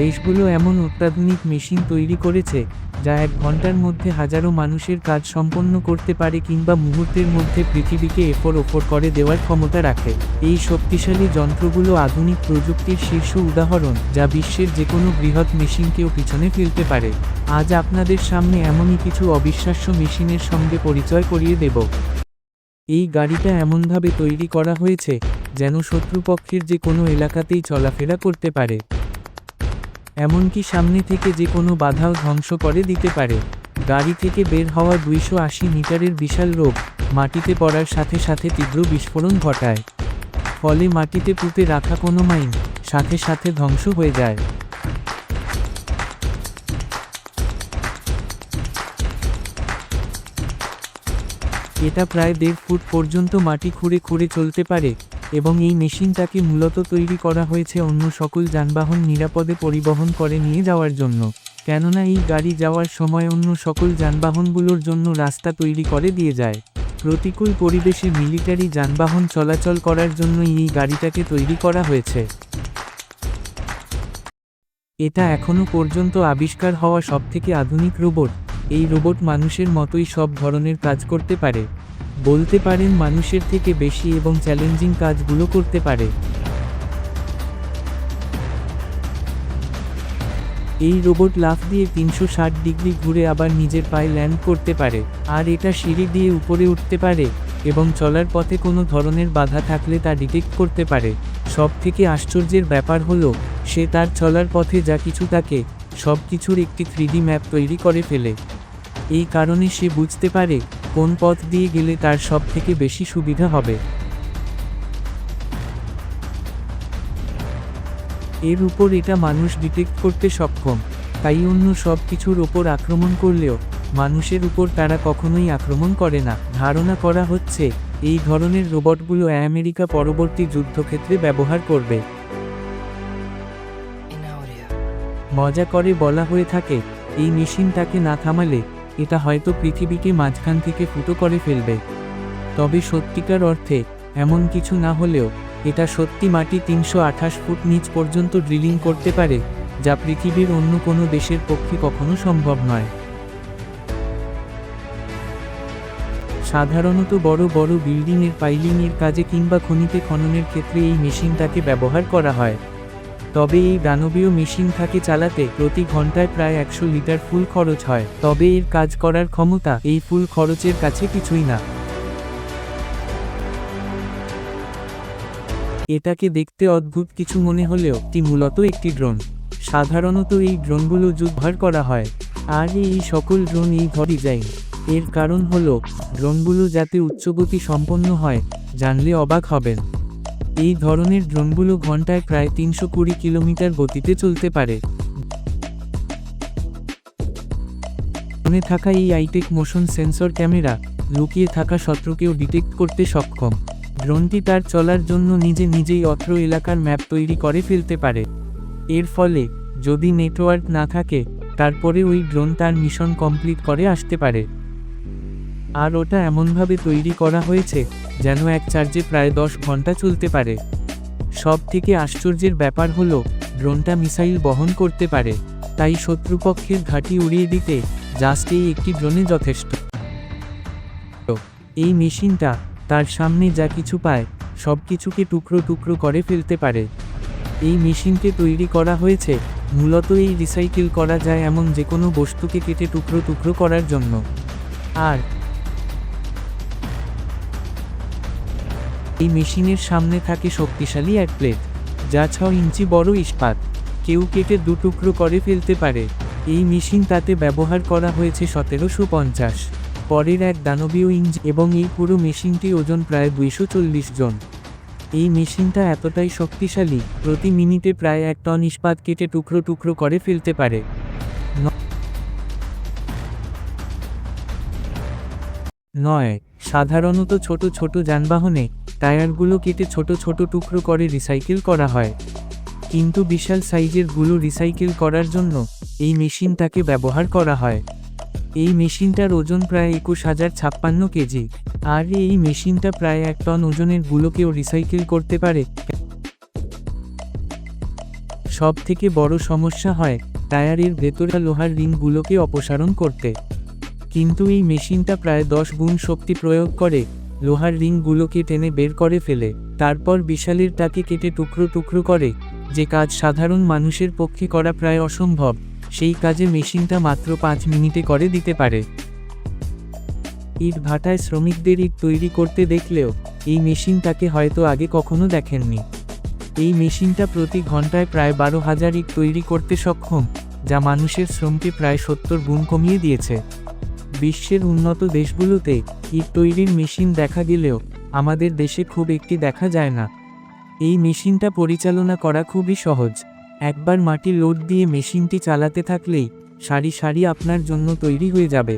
দেশগুলো এমন অত্যাধুনিক মেশিন তৈরি করেছে, যা এক ঘণ্টার মধ্যে হাজারো মানুষের কাজ সম্পন্ন করতে পারে কিংবা মুহূর্তের মধ্যে পৃথিবীকে এফর ওফর করে দেওয়ার ক্ষমতা রাখে। এই শক্তিশালী যন্ত্রগুলো আধুনিক প্রযুক্তির শীর্ষ উদাহরণ, যা বিশ্বের যে কোনো বৃহৎ মেশিনকেও পিছনে ফেলতে পারে। আজ আপনাদের সামনে এমনই কিছু অবিশ্বাস্য মেশিনের সঙ্গে পরিচয় করিয়ে দেব। এই গাড়িটা এমনভাবে তৈরি করা হয়েছে, যেন শত্রুপক্ষের যে কোনো এলাকাতেই চলাফেরা করতে পারে। এমনকি সামনে থেকে যে কোনো বাধাও ধ্বংস করে দিতে পারে। গাড়ি থেকে বের হওয়া দুইশো আশি মিটারের বিশাল রোগ, মাটিতে পড়ার সাথে সাথে তীব্র বিস্ফোরণ ঘটায়। ফলে মাটিতে পুঁতে রাখা কোনো মাইন সাথে সাথে ধ্বংস হয়ে যায়। এটা প্রায় দেড় ফুট পর্যন্ত মাটি খুঁড়ে খুঁড়ে চলতে পারে। এবং এই মেশিনটাকে মূলত তৈরি করা হয়েছে অন্য সকল যানবাহন নিরাপদে পরিবহন করে নিয়ে যাওয়ার জন্য। কেননা এই গাড়ি যাওয়ার সময় অন্য সকল যানবাহনগুলোর জন্য রাস্তা তৈরি করে দিয়ে যায়। প্রতিকূল পরিবেশে মিলিটারি যানবাহন চলাচল করার জন্যই এই গাড়িটাকে তৈরি করা হয়েছে। এটা এখনও পর্যন্ত আবিষ্কার হওয়া সবথেকে আধুনিক রোবট। এই রোবট মানুষের মতোই সব ধরনের কাজ করতে পারে। বলতে পারেন মানুষের থেকে বেশি এবং চ্যালেঞ্জিং কাজগুলো করতে পারে। এই রোবট লাফ দিয়ে তিনশো ষাট ডিগ্রি ঘুরে আবার নিজের পায়ে ল্যান্ড করতে পারে, আর এটা সিঁড়ি দিয়ে উপরে উঠতে পারে এবং চলার পথে কোনো ধরনের বাধা থাকলে তা ডিটেক্ট করতে পারে। সব থেকে আশ্চর্যের ব্যাপার হলো, সে তার চলার পথে যা কিছু থাকে সব কিছুর একটি থ্রিডি ম্যাপ তৈরি করে ফেলে। এই কারণে সে বুঝতে পারে কোন পথ দিয়ে গেলে তার সব থেকে বেশি সুবিধা হবে? এর উপর এটা মানুষ ডিটেক্ট করতে সক্ষম, তাই অন্য সব কিছুর ওপর আক্রমণ করলেও, মানুষের উপর তারা কখনোই আক্রমণ করে না। ধারণা করা হচ্ছে, এই ধরনের রোবটগুলো আমেরিকা পরবর্তী যুদ্ধক্ষেত্রে ব্যবহার করবে। মজা করে বলা হয়ে থাকে, এই মেশিন তাকে না থামালে এটা হয়তো পৃথিবীকে মাঝখান থেকে ফুটো করে ফেলবে। তবে সত্যিকার অর্থে, এমন কিছু না হলেও, এটা সত্যি মাটি তিনশো আঠাশ ফুট নিচ পর্যন্ত ড্রিলিং করতে পারে, যা পৃথিবীর অন্য কোনো দেশের পক্ষে কখনো সম্ভব নয়। সাধারণত বড় বড় বিল্ডিংয়ের পাইলিংয়ের কাজে কিংবা খনিতে খননের ক্ষেত্রে এই মেশিনটাকে ব্যবহার করা হয়। তবে এই দানবীয় মেশিন থাকে চালাতে প্রতি ঘন্টায় প্রায় একশো লিটার ফুল খরচ হয়, তবে এর কাজ করার ক্ষমতা এই ফুল খরচের কাছে কিছুই না। এটাকে দেখতে অদ্ভুত কিছু মনে হলেও এটি মূলত একটি ড্রোন। সাধারণত এই ড্রোনগুলো যুদ্ধভার করা হয়, আর এই সকল ড্রোন এই ধর ডিজাইন। এর কারণ হলো, ড্রোনগুলো যাতে উচ্চগতি সম্পন্ন হয়, জানলে অবাক হবেন। এই ধরনের ড্রোনগুলো ঘন্টায় প্রায় তিনশো কুড়ি কিলোমিটার গতিতে চলতে পারে। ড্রোনে থাকা এই আইটেক মোশন সেন্সর ক্যামেরা লুকিয়ে থাকা শত্রুকেও ডিটেক্ট করতে সক্ষম। ড্রোনটি তার চলার জন্য নিজে নিজেই অত্র এলাকার ম্যাপ তৈরি করে ফেলতে পারে। এর ফলে যদি নেটওয়ার্ক না থাকে, তারপরে ওই ড্রোন তার মিশন কমপ্লিট করে আসতে পারে। আর ওটা এমনভাবে তৈরি করা হয়েছে যেন এক চার্জে প্রায় দশ ঘণ্টা চলতে পারে। সব থেকে আশ্চর্যের ব্যাপার হলো, ড্রোনটা মিসাইল বহন করতে পারে, তাই শত্রুপক্ষের ঘাঁটি উড়িয়ে দিতে জাস্ট এই একটি ড্রোনে যথেষ্ট। এই মেশিনটা তার সামনে যা কিছু পায়, সব কিছুকে টুকরো টুকরো করে ফেলতে পারে। এই মেশিনকে তৈরি করা হয়েছে, মূলত এই রিসাইকেল করা যায় এমন যে কোনো বস্তুকে কেটে টুকরো টুকরো করার জন্য। আর এই মেশিনের সামনে থাকে শক্তিশালী এক প্লেট, যা ছ ইঞ্চি বড় ইস্পাত। কেউ কেটে দুটুকরো করে ফেলতে পারে। এই মেশিন তাতে ব্যবহার করা হয়েছে সতেরোশো পঞ্চাশ। পরের এক দানবীয় ইঞ্চ এবং এই পুরো মেশিনটি ওজন প্রায় দুইশো চল্লিশ জন। এই মেশিনটা এতটাই শক্তিশালী, প্রতি মিনিটে প্রায় এক টন ইস্পাত কেটে টুকরো টুকরো করে ফেলতে পারে। নয়, সাধারণত ছোট ছোট যানবাহনে টায়ারগুলো কেটে ছোট ছোট টুকরো করে রিসাইকেল করা হয়। কিন্তু বিশাল সাইজেরগুলো রিসাইকেল করার জন্য এই মেশিনটাকে ব্যবহার করা হয়। এই মেশিনটার ওজন প্রায় একুশ হাজার ছাপ্পান্ন কেজি। আর এই মেশিনটা প্রায় এক টন ওজনের গুলোকেও রিসাইকেল করতে পারে। সব থেকে বড় সমস্যা হয় টায়ারের ভেতরা লোহার রিংগুলোকে অপসারণ করতে। কিন্তু এই মেশিনটা প্রায় দশ গুণ শক্তি প্রয়োগ করে, লোহার রিংগুলোকে টেনে বের করে ফেলে, তারপর বিশালের তাকে কেটে টুকরো টুকরো করে, যে কাজ সাধারণ মানুষের পক্ষে করা প্রায় অসম্ভব, সেই কাজে মেশিনটা মাত্র পাঁচ মিনিটে করে দিতে পারে। ইট ভাটায় শ্রমিকদের ইট তৈরি করতে দেখলেও, এই মেশিনটাকে হয়তো আগে কখনো দেখেননি। এই মেশিনটা প্রতি ঘন্টায় প্রায় বারো হাজার ইট তৈরি করতে সক্ষম, যা মানুষের শ্রমকে প্রায় সত্তর গুণ কমিয়ে দিয়েছে। বিশ্বের উন্নত দেশগুলোতে ইট তৈরির মেশিন দেখা গেলেও আমাদের দেশে খুব একটি দেখা যায় না। এই মেশিনটা পরিচালনা করা খুবই সহজ। একবার মাটি লোড দিয়ে মেশিনটি চালাতে থাকলেই সারি সারি আপনার জন্য তৈরি হয়ে যাবে।